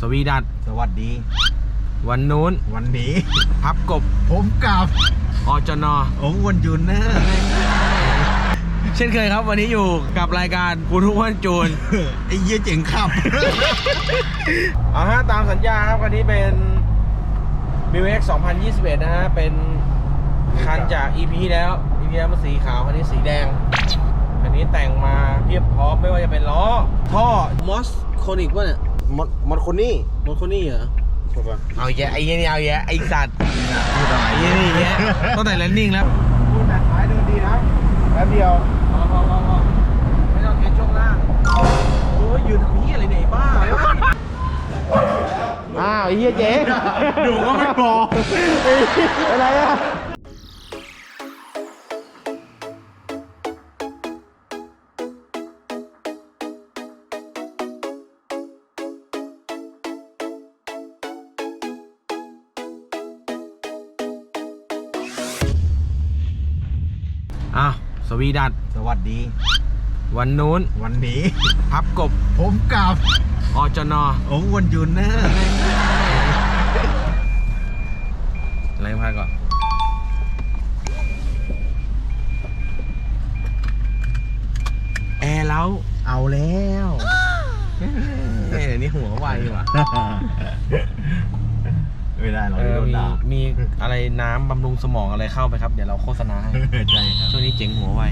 สวีดัตสวัสดี วันนู้น วันนี้ พับกบผมกับอจนอโอ้วนจูนเนอร์เช่นเคยครับ วันนี้อยู่กับรายการกูทุกวันจูน ไอ้เยี่ยเจ๋งขับ เอาฮะตามสัญญาครับคันนี้เป็น m i w X 2021 นะฮะ เป็นคันจาก EP ที่แล้ว EP ที่แล้วมันสีขาวคันนี้สีแดง คันนี้แต่งมาเพียบพร้อมไม่ว่าจะเป็นล้อ ท่อ มอสโคนิกวะเนี่ย มดมดคนนี้มอสโคนี่เหรอถูกป่ะเอาแยะไอ้เหี้ยนี่เอาแยะไอ้สัตว์พูดอะไรไอ้เหี้ยนี่แยะตั้งแต่แลนดิ้งแล้วพูดแบบท้ายเดินดีนะแป๊บเดียวพอพอพอพอไม่ต้องเทสช่วงล่างโอ้ยยืนทำเหี้ยอะไรเนี่ยไอ้บ้าอ้าวไอ้เหี้ยเจ๊ดูก็ไม่บอกอะไรอะ อ้าวสวีดัตสวัสดี วันนู้นวันนี้ พับกบผมกับอจนอโอ้วนจูนเนอร์อะไรพาก่อนแอร์แล้วเอาแล้วเฮ้ยเดี๋ยวนี้หัวไวว่ะ ไม่ได้หรอกเออโดนมีด่า มีอะไรน้ำบำรุงสมองอะไรเข้าไปครับ เดี๋ยวเราโฆษณาให้ ใช่ครับช่วงนี้เจ๋งหัวไว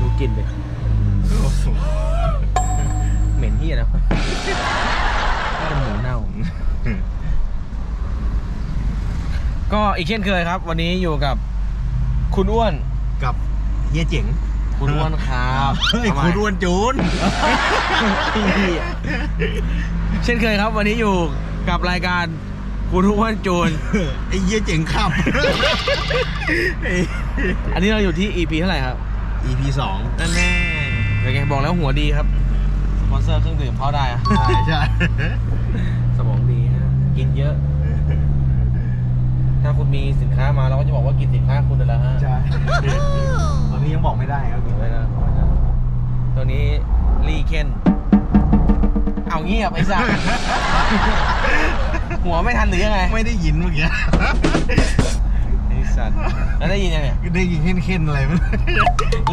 ดูกลินไปเหม็นที่นะน่าจะหมูเน่า ก็อีกเช่นเคยครับ วันนี้อยู่กับคุณอ้วน กับเยี่ยเจ๋งคุณอ้วนครับเฮ้ยทำไมคุณอ้วนจูนเช่นเคยครับ วันนี้อยู่กับรายการ กูทุกวันจูนไอ้เยี่ยเจ๋งขับ อันนี้เราอยู่ที่ EP เท่าไหร่ครับ EP สองนั่นแน่เป็นไงบอกแล้วหัวดีครับ สปอนเซอร์เครื่องดื่มเข้าได้อะใช่ใช่สมองดีฮะ กินเยอะ ถ้าคุณมีสินค้ามาเราก็จะบอกว่ากินสินค้าคุณนั่นแหละฮะใช่ตอนนี้ยังบอกไม่ได้ครับไว้นะตัวนี้รีเคน เอาเงียบไอ้สัส หัวไม่ทันหรือยังไงไม่ได้ยินเมื่อกี้ไอ้สัสแล้วได้ยินยังเนี่ยได้ยินเค้นๆอะไรมั้ย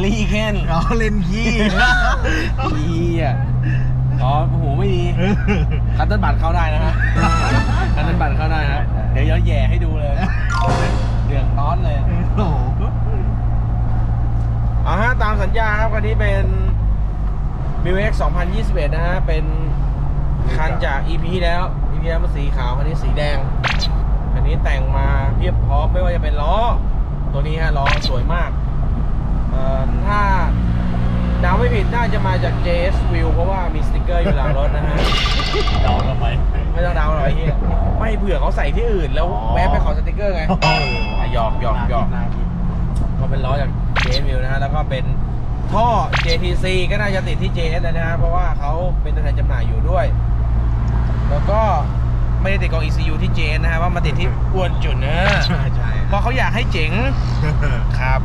รีเคนเราเล่นขี้เฮียอ๋อหูไม่ดีคัตเติ้ลบัตรเข้าได้นะฮะคัตเติ้ลบัตรเข้าได้ฮะเดี๋ยวย้อนแย่ให้ดูเลยเดือดร้อนเลยโอ้โหเอาฮะตามสัญญาครับคันนี้เป็น m i w X 2021 นะฮะ เป็นคันจาก EP ที่แล้ว EP ที่แล้วมันสีขาวคันนี้สีแดงคันนี้แต่งมาเพียบพร้อมไม่ว่าจะเป็นล้อ ตัวนี้ฮะล้อสวยมากเอ่อถ้าเดาไม่ผิดน่าจะมาจาก JS View เพราะว่ามีสติกเกอร์อยู่หลังรถนะฮะ เดาเข้าไปไม่ต้องเดาหรอกไอ้เหี้ยไม่เผื่อเขาใส่ที่อื่นแล้วอ๋อแวะไปขอสติกเกอร์ไงอะหยอกหยอกหยอกน่ากินก็เป็นล้อจาก JS View นะฮะแล้วก็เป็นท่อ JTC ก็น่าจะติดที่ JS นะฮะเพราะว่าเขาเป็นตัวแทนจำหน่ายอยู่ด้วย แล้วก็ไม่ได้ติดกล่อง ECU ที่ JS นะฮะว่ามาติดที่อ้วนจุดเนอะใช่ใช่เพราะเขาอยากให้เจ๋งครับ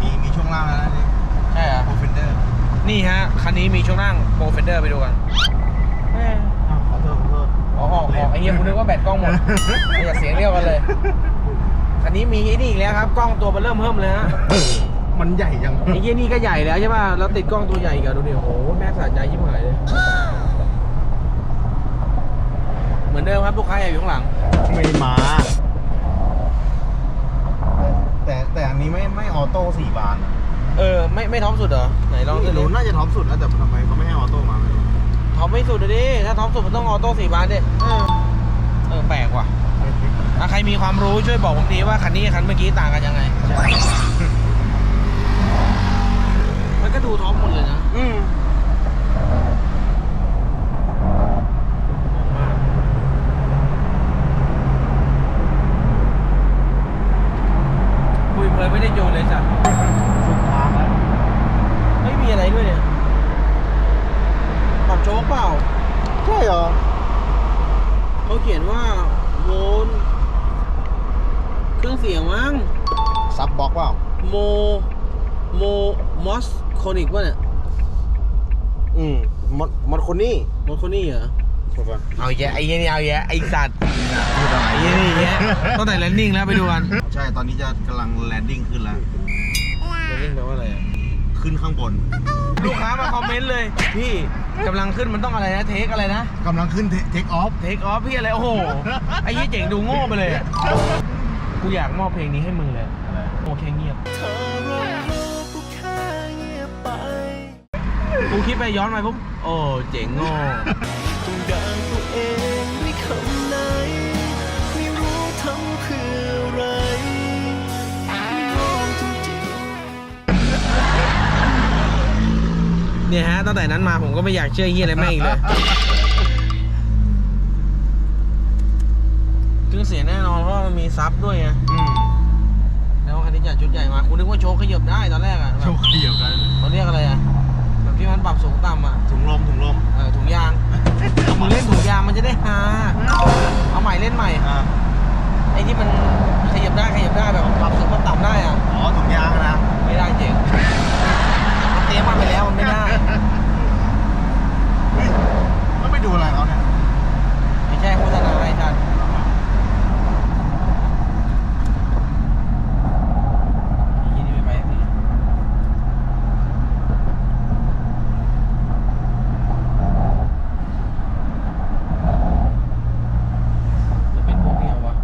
มีมีช่วงล่างแล้วนะนี่ใช่เหรอโปรเฟนเดอร์นี่ฮะ คันนี้มีช่วงล่างโปรเฟนเดอร์ไปดูกันแม่ขอโทษขอโทษอ๋อออกออกไอ้เหี้ยคุณนึกว่าแบตกล้องหมดอย่าเสียงเรียวกันเลย คันนี้มีไอ้นี่อีกแล้วครับ กล้องตัวมันเริ่มเพิ่มเลยฮะ มันใหญ่ยังไอ้เหี้ยนี่ก็ใหญ่แล้วใช่ป่ะแล้วติดกล้องตัวใหญ่อีกับดูดิโอ้โหแม่งสะใจยิ่งหายเลยเหมือนเดิมครับลูกค้าอย่าอยู่ข้างหลัง ไม่มา แต่แต่อันนี้ไม่ไม่ออโต้สี่บานอะเออไม่ไม่ท็อปสุดเหรอไหนลองไม่ดูรู้น่าจะท็อปสุดแล้วแต่ทำไมเขาไม่ให้ออโต้มาไม่รู้ท็อปไม่สุดเลยดิถ้าท็อปสุดมันต้องออโต้สี่บานดิเออเออแปลกว่ะถ้าใครมีความรู้ช่วยบอกผมทีว่าคันนี้กับคันเมื่อกี้ต่างกันยังไงใช่มันก็ ดูท็อปหมดเลยนะอืมคุยเพลินไม่ได้โยนเลยสัตว์สุดทางแล้วไม่มีอะไรด้วยเนี่ยปรับโชคเปล่า ใช่เหรอเขาเขียนว่าโวลต์เครื่องเสียงมั้งซับบล็อกเปล่า โม โมมอสโคนิกวะเนี่ยอืมมดมดคนนี้รถคนนี้เหรอถูกป่ะเอาแยะไอ้เหี้ยนี่เอาแยะไอ้สัตว์ไอ้เหี้ยนี่แยะตั้งแต่แลนดิ้งแล้วไปดูกันใช่ตอนนี้จะกำลังแลนดิ้งขึ้นแล้ว แลนดิ้งแปลว่าอะไรอะขึ้นข้างบนลูกค้ามาคอมเมนต์เลยพี่กำลังขึ้นมันต้องอะไรนะเทคอะไรนะกำลังขึ้นเทคออฟเทคออฟพี่อะไรโอ้โหไอ้ยี่เจ๋งดูโง่ไปเลยอะกูอยากมอบเพลงนี้ให้มึงเลยโอ้แค่เงียบ กูคิดไปย้อนไปปุ๊บโอ้เจ๋งโง่ต้องด่าตัวเองด้วยคำไหนไม่รู้ทำเพื่ออะไรงงจริงๆเนี่ยฮะตั้งแต่นั้นมาผมก็ไม่อยากเชื่อเฮียอะไรแม่งอีกเลยเครื่องเสียงแน่นอนเพราะว่ามันมีซับด้วยไงอืมแล้วคันนี้จัดชุดใหญ่มาคุณนึกว่าโชว์ขยับได้ตอนแรกอะโชคดียวกัน เขาเรียกอะไรอะแบบ ที่มันปรับสูงต่ำอะถุงลมถุงลมเออถุงยางมึงเล่นถุงยางมันจะได้ฮาเอาใหม่เล่นใหม่อ่าไอ้ที่มันขยับได้ขยับได้แบบปรับสูงปรับต่ำได้อะอ๋อถุงยางนะไม่ได้เจ๋งมันเตรียมมาไปแล้วมันไม่ได้ เฮ้ยแล้วไปดูอะไรเขาเนี่ย ไม่ใช่โฆษณาไอ้ท่านยี่นี่ไม่ไปสักทีจะเป็นพวกนี้เหรอวะ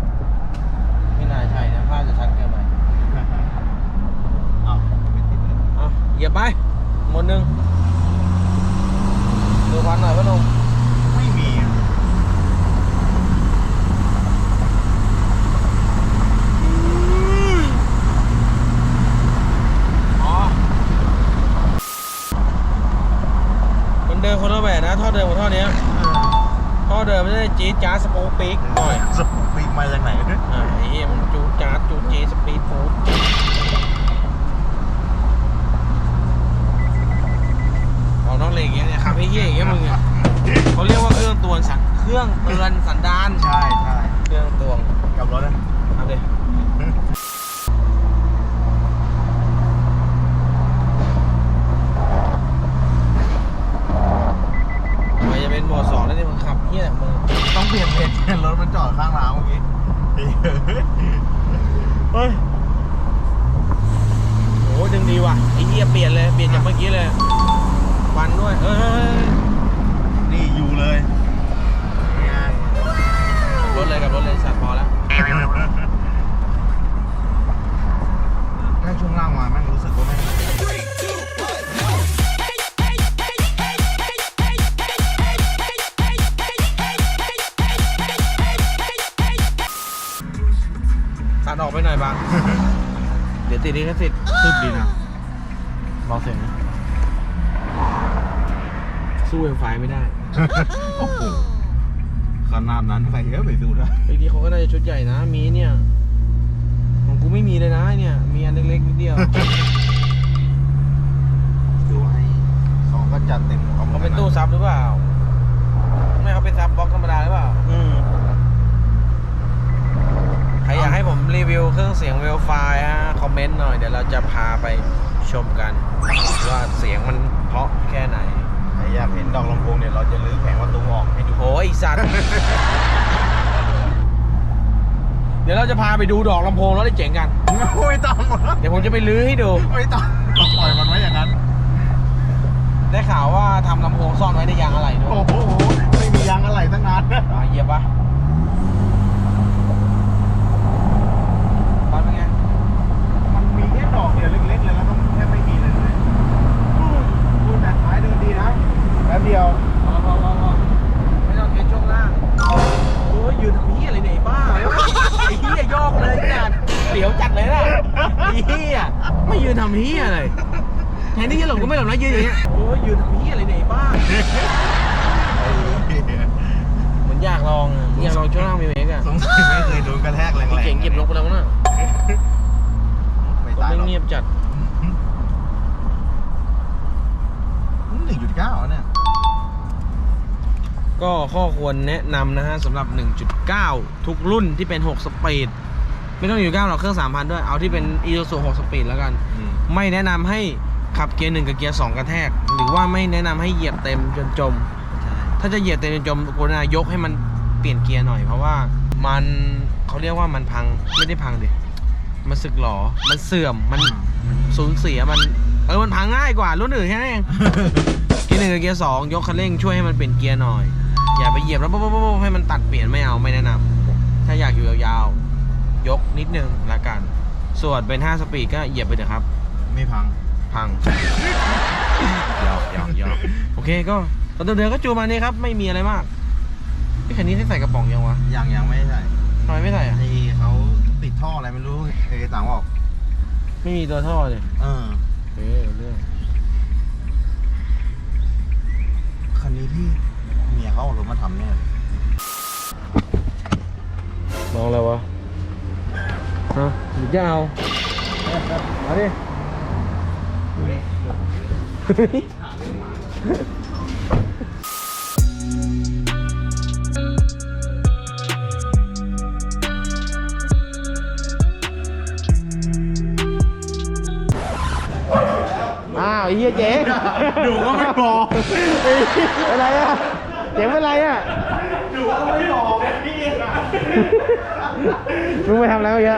ไม่น่าใช่นะภาพจะชัดเกินไป อ้าวไม่ติดเลย เอาเหยียบ ไป หมดหนึ่งดูควันหน่อยพ่อหนุ่มไม่มีอะอ๋อมันเดินคนละแบบนะ ท่อเดิมกับท่อเนี้ยท่อเดิมมันจะได้จี๊ดจ๊าดสปูปีกหน่อย สปีกมาจากไหนเนี่ย อ่าไอ้เหี้ยมันจูดจ๊าดจูดจี๊ดสปีดฟูด เอาน้องเหล็กอย่างเงี้ยเนี่ยขับไอ้เหี้ยอย่างเงี้ยมึงอะเขาเรียกว่าเครื่องตวนสันเครื่องเตือนสันดานใช่ใช่เครื่องตวง นด้วยเฮ้ยเฮ้ยเฮ้ยนี่อยู่เลยนี่ไงรถเลยกับรถเลยสัตว์พอแล้วถ้าช่วงล่างมาแม่งรู้สึกว่าแม่ง ตัดออกไปหน่อยบาง เดี๋ยวติดลิขสิทธิ์ตึ๊บดีนะเบาเสียงนะ สู้เอ็มไฟไม่ได้โอ้โหขนาดนั้นใครก็ไปดูได้บางทีเขาก็ได้ชุดใหญ่นะ มีเนี่ย ของกูไม่มีเลยนะเนี่ย มีอันเล็กๆนิดเดียว ดูให้เขาก็จัดเต็มของเขาเป็นตู้ซับหรือเปล่า ไม่เขาเป็นซับบล็อกธรรมดาหรือเปล่า อืมใครอยากให้ผมรีวิวเครื่องเสียงเวลไฟฮะ คอมเมนต์หน่อย เดี๋ยวเราจะพาไปชมกัน ว่าเสียงมันเพราะแค่ไหนใคร อยากเห็นดอกลำโพงเนี่ยเราจะลื้อแผงประตูออกให้ดู โอ้ยไอ้สัตว์ เดี๋ยวเราจะพาไปดูดอกลำโพงแล้วได้เจ๋งกัน ไม่ต้องเดี๋ยวผมจะไปลื้อให้ดู ไม่ต้องปล่อยมันไว้อย่างนั้น ได้ข่าวว่าทำลำโพงซ่อนไว้ในยางอะไรด้วยโอ้โหไม่มียางอะไรตั้งนานอะเหยียบปะตอนเป็นไง มันมีแค่ดอกเดียวเล็กๆเลยแล้ ยืนอย่างเงี้ย โอ้ยยืนทำเฮียอะไรเนี่ยไอ้บ้าเหมือนอยากลองอะอยากลองช่วงล่างมีเมกอะสงสัยไม่เคยโดนกระแทกแรงพี่ๆเก่งเก็บลงไปแล้วนะไม่ผมตายไม่หรอกเงียบจัด หนึ่งจุดเก้าเนี่ย ก็ข้อควรแนะนำนะฮะสำหรับ 1.9 ทุกรุ่นที่เป็น 6 สปีด ไม่ต้องอยู่9หรอกเครื่อง 3,000 ด้วย เอาที่เป็น e 2 6สปีดแล้วกัน ไม่แนะนำให้ ขับเกียร์หนึ่งกับเกียร์สองกระแทก หรือว่าไม่แนะนำให้เหยียบเต็มจนจมใช่ถ้าจะเหยียบเต็มจนจมกรุณายกให้มันเปลี่ยนเกียร์หน่อยเพราะว่ามันเขาเรียกว่ามันพังไม่ได้พังดิมันสึกหรอมันเสื่อมมันสูญเสียมันเออมันพังง่ายกว่ารุ่นอื่นแค่นั้นเองเกียร์หนึ่งกับเกียร์สองยกคันเร่งช่วยให้มันเปลี่ยนเกียร์หน่อย อย่าไปเหยียบแล้วปุ๊บปุ๊บปุ๊บให้มันตัดเปลี่ยนไม่เอาไม่แนะนำถ้าอยากอยู่ยาวๆยกนิดนึงละกัน ส่วนเป็น 5 สปีดก็เหยียบไปเถอะครับ ไม่พัง พังหยอกหยอกหยอกโอเคก็ตอนเดินๆก็จูมานี้ครับ ไม่มีอะไรมากไอ้คันนี้ได้ใส่กระป๋องยังวะยังยังไม่ใส่ทำไมไม่ใส่อะไอเขาติดท่ออะไรไม่รู้เคยต่างบอกไม่มีตัวท่อเลยเออเออเรื่องคันนี้ที่เมียเขาเอารถมาทำเนี่ยมองอะไรวะฮะหรือจะเอาเอาดิ อ้าวไอ้เหี้ยเจ๊ดูก็ไม่บอกอะไรอะเจ๊เป็นไรอะดูก็ไม่บอกเนี่ยพี่มึงไปทำอะไรเมื่อกี้